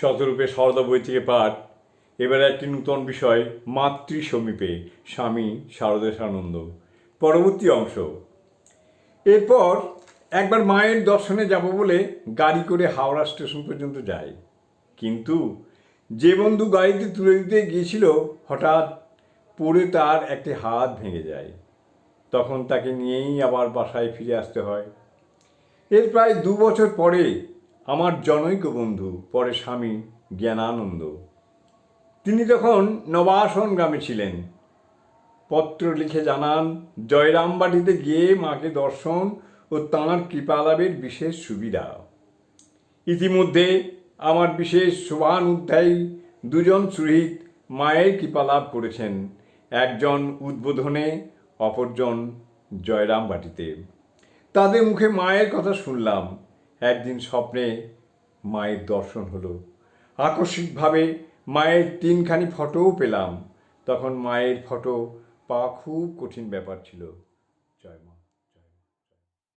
শতরূপে সরদা বই থেকে পাঠ। এবারে একটি নূতন বিষয় মাতৃ সমীপে স্বামী শারদেশানন্দ। পরবর্তী অংশ। এরপর একবার মায়ের দর্শনে যাব বলে গাড়ি করে হাওড়া স্টেশন পর্যন্ত যাই। কিন্তু যে বন্ধু গাড়িতে তুলে দিতে গিয়েছিল, হঠাৎ পড়ে তার একটি হাত ভেঙে যায়। তখন তাকে নিয়েই আবার বাসায় ফিরে আসতে হয়। এর প্রায় দু বছর পরে আমার জনৈক বন্ধু, পরে স্বামী জ্ঞানানন্দ। তিনি তখন নবাসন গ্রামে ছিলেন, পত্র লিখে জানান, জয়রামবাটিতে গিয়ে মাকে দর্শন ও তাঁর কৃপালাভের বিশেষ সুবিধা। ইতিমধ্যে আমার বিশেষ শুভানুধ্যায়ী দুজন সুহৃদ মায়ের কৃপালাভ করেছেন, একজন উদ্বোধনে, অপরজন জয়রামবাটিতে। তাদের মুখে মায়ের কথা শুনলাম। একদিন স্বপ্নে মায়ের দর্শন হলো। আকস্মিকভাবে মায়ের তিনখানি ফটোও পেলাম। তখন মায়ের ফটো পাওয়া খুব কঠিন ব্যাপার ছিল। জয় মা।